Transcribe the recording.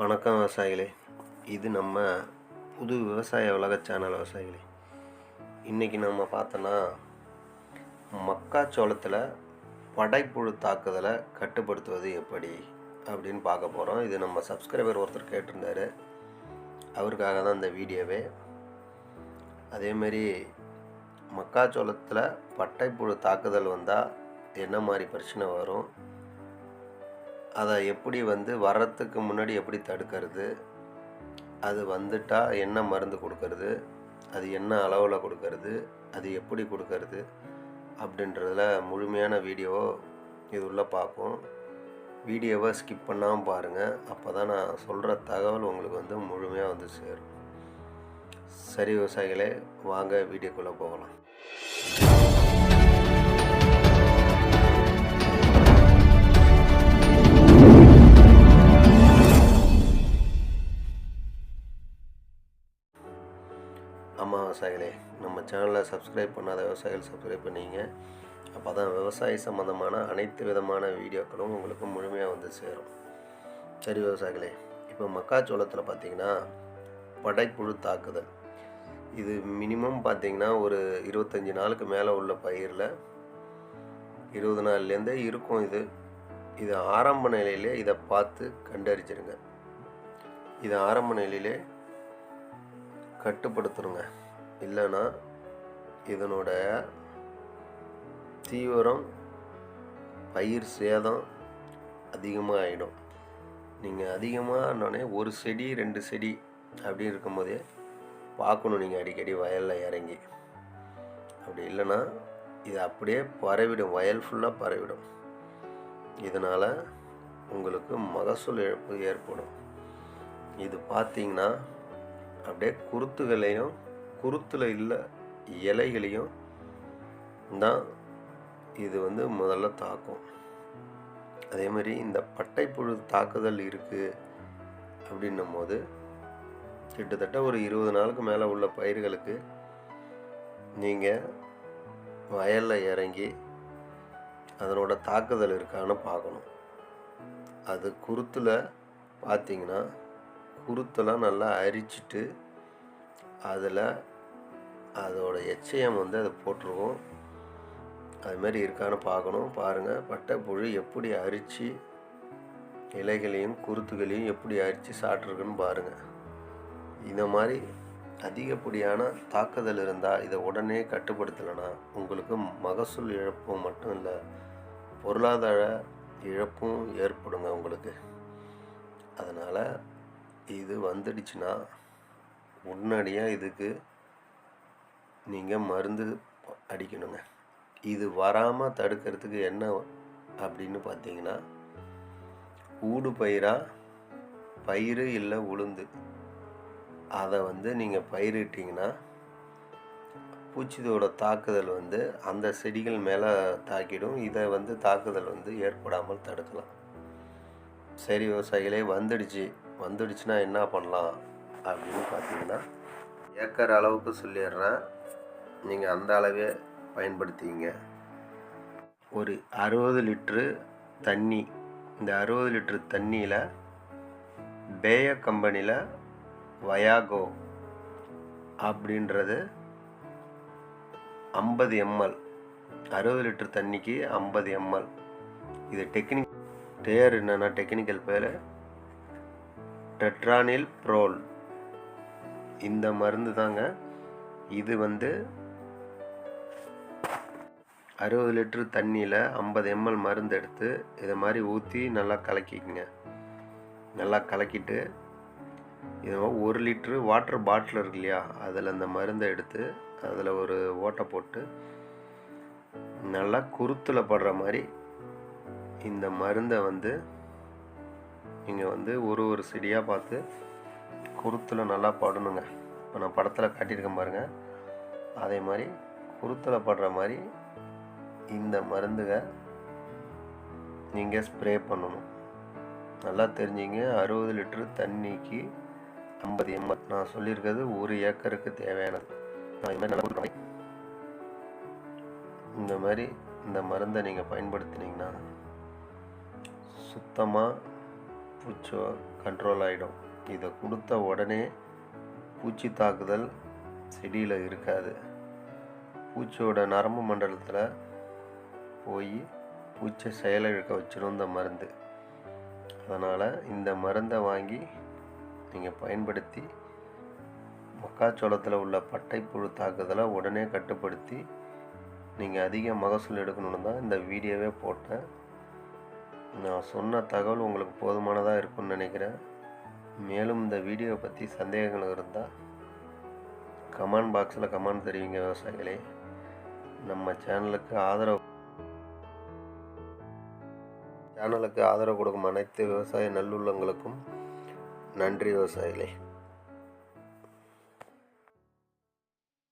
வணக்கம் விவசாயிகளே. இது நம்ம புது விவசாய உலக சேனல் விவசாயிகளே. இன்றைக்கி நம்ம பார்த்தோன்னா மக்காச்சோளத்தில் படைப்புழு தாக்குதலை கட்டுப்படுத்துவது எப்படி அப்படின்னு பார்க்க போகிறோம் இது நம்ம சப்ஸ்கிரைபர் ஒருத்தர் கேட்டிருந்தாரு. அவருக்காக தான் இந்த வீடியோவே. அதேமாரி மக்காச்சோளத்தில் பட்டைப்புழு தாக்குதல் வந்தால் என்ன மாதிரி பிரச்சனை வரும்? அதை எப்படி வந்து வர்றதுக்கு முன்னாடி எப்படி தடுக்கிறது? அது வந்துட்டால் என்ன மருந்து கொடுக்கறது? அது என்ன அளவில் கொடுக்கறது? அது எப்படி கொடுக்கறது? அப்படின்றதுல முழுமையான வீடியோ இது உள்ளே பார்க்கும் வீடியோவை ஸ்கிப் பண்ணாமல் பாருங்கள் அப்போ தான் நான் சொல்கிற தகவல் உங்களுக்கு வந்து முழுமையாக வந்து சேரும். சரி விவசாயிகளே வாங்க வீடியோக்குள்ளே போகலாம். நம்ம சேனலை சப்ஸ்கிரைப் பண்ணாத விவசாயிகள் சப்ஸ்கிரைப் பண்ணிங்க. அப்போ தான் விவசாய சம்மந்தமான அனைத்து விதமான வீடியோக்களும் உங்களுக்கு முழுமையாக வந்து சேரும். சரி விவசாயிகளே இப்போ மக்காச்சோளத்தில் பார்த்தீங்கன்னா படைப்புழு தாக்குதல். இது மினிமம் பார்த்தீங்கன்னா ஒரு இருபத்தஞ்சி நாளுக்கு மேலே உள்ள பயிரில் இருபது நாள்லேருந்தே இருக்கும் இது. இது ஆரம்ப நிலையிலே இதை பார்த்து கண்டறிச்சிருங்க. இது ஆரம்ப நிலையிலே கட்டுப்படுத்தணுங்க இல்லைன்னா இதனோட தீவிரம் பயிர் சேதம் அதிகமாக ஆகிடும் நீங்கள் அதிகமாகனோடனே ஒரு செடி ரெண்டு செடி அப்படி இருக்கும்போதே பார்க்கணும் நீங்கள் அடிக்கடி வயலில் இறங்கி. அப்படி இல்லைன்னா இது அப்படியே பரவிடும். வயல் ஃபுல்லாக பரவிடும். இதனால் உங்களுக்கு மகசூல் இழப்பு ஏற்படும். இது பார்த்தீங்கன்னா அப்படியே குருத்துகளையும் குருத்தில் இல்லை இலைகளையும் தான் இது வந்து முதல்ல தாக்கும். அதே மாதிரி இந்த பட்டைப்புழு தாக்குதல் இருக்குது அப்படின்னும் போது கிட்டத்தட்ட ஒரு இருபது நாளுக்கு மேலே உள்ள பயிர்களுக்கு நீங்கள் வயலில் இறங்கி அதனோட தாக்குதல் இருக்கான்னு பார்க்கணும். அது குருத்தில் பார்த்தீங்கன்னா குருத்தெல்லாம் நல்லா அரிச்சிட்டு அதில் அதோட எச்சயம் வந்து அதை போட்டுருவோம். அதுமாரி இருக்கான்னு பார்க்கணும். பாருங்கள் பட்டைப்புழு எப்படி அரித்து இலைகளையும் குருத்துகளையும் எப்படி அரித்து சாப்பிட்ருக்குன்னு பாருங்கள் இந்த மாதிரி அதிகப்படியான தாக்குதல் இருந்தால் இதை உடனே கட்டுப்படுத்தலைன்னா உங்களுக்கு மகசூல் இழப்பும் மட்டும் இல்லை பொருளாதார இழப்பும் ஏற்படுங்க உங்களுக்கு. அதனால் இது வந்துடுச்சுன்னா உடனடியாக இதுக்கு நீங்கள் மருந்து அடிக்கணுங்க. இது வராமல் தடுக்கிறதுக்கு என்ன அப்படின்னு பார்த்தீங்கன்னா ஊடு பயிராக பயிர் இல்லை உளுந்து. அதை வந்து நீங்கள் பயிரிட்டிங்கன்னா பூச்சிதோட தாக்குதல் வந்து அந்த செடிகள் மேலே தாக்கிடும். இதை வந்து தாக்குதல் வந்து ஏற்படாமல் தடுக்கலாம். சரி விவசாயிகளே வந்துடுச்சு. வந்துடுச்சுன்னா என்ன பண்ணலாம் அப்படின்னு பார்த்தீங்கன்னா ஏக்கர் அளவுக்கு சொல்லிடுறேன். நீங்கள் அந்த அளவே பயன்படுத்திங்க ஒரு அறுபது லிட்ரு தண்ணி இந்த அறுபது லிட்ரு தண்ணியில் பேய கம்பெனியில் வயாகோ அப்படின்றது ஐம்பது எம்எல். அறுபது லிட்டர் தண்ணிக்கு ஐம்பது எம்எல். இது டெக்னிக் பேர் என்னென்னா டெக்னிக்கல் பேர். டெட்ரானில் ப்ரோல் இந்த மருந்து தாங்க இது வந்து அறுபது லிட்டரு தண்ணியில் ஐம்பது எம்எல் மருந்து எடுத்து இதை மாதிரி ஊற்றி நல்லா கலக்கிக்கங்க. நல்லா கலக்கிட்டு இது ஒரு லிட்ரு வாட்டர் பாட்டில் இருக்கு இல்லையா? அதில் அந்த மருந்தை எடுத்து அதில் ஒரு ஓட்டை போட்டு நல்லா குருத்தில் படுற மாதிரி இந்த மருந்தை வந்து நீங்கள் வந்து ஒரு ஒரு செடியாக பார்த்து குருத்தில் நல்லா படணுங்க. இப்போ நான் படத்தில் காட்டியிருக்கேன் பாருங்கள் அதே மாதிரி குருத்தில் படுற மாதிரி இந்த மருந்துக நீங்கள் ஸ்ப்ரே பண்ணணும். நல்லா தெரிஞ்சிங்க. அறுபது லிட்டரு தண்ணிக்கு ஐம்பது எம்எல் நான் சொல்லியிருக்கிறது ஒரு ஏக்கருக்கு தேவையானது. நான் இது மாதிரி நல்லா இந்த மாதிரி இந்த மருந்தை நீங்கள் பயன்படுத்தினீங்கன்னா சுத்தமாக பூச்சோ கண்ட்ரோல் ஆகிடும் இதை கொடுத்த உடனே பூச்சி தாக்குதல் செடியில் இருக்காது. பூச்சியோட நரம்பு மண்டலத்தில் போய் பூச்சை செயலிழக்க வச்சிடும் இந்த மருந்து. அதனால் இந்த மருந்தை வாங்கி நீங்கள் பயன்படுத்தி மக்காச்சோளத்தில் உள்ள பட்டைப்புழு தாக்குதலை உடனே கட்டுப்படுத்தி நீங்கள் அதிக மகசூல் எடுக்கணும்னு தான் இந்த வீடியோவே போட்டேன். நான் சொன்ன தகவல் உங்களுக்கு போதுமானதாக இருக்கும்னு நினைக்கிறேன். மேலும் இந்த வீடியோவை பற்றி சந்தேகங்கள் இருந்தால் கமெண்ட் பாக்ஸில் கமெண்ட் தெரிவிங்க விவசாயிகளே. நம்ம சேனலுக்கு ஆதரவு சேனலுக்கு ஆதரவு கொடுக்கும் அனைத்து விவசாய நல்லுள்ளங்களுக்கும் நன்றி விவசாயிகளே.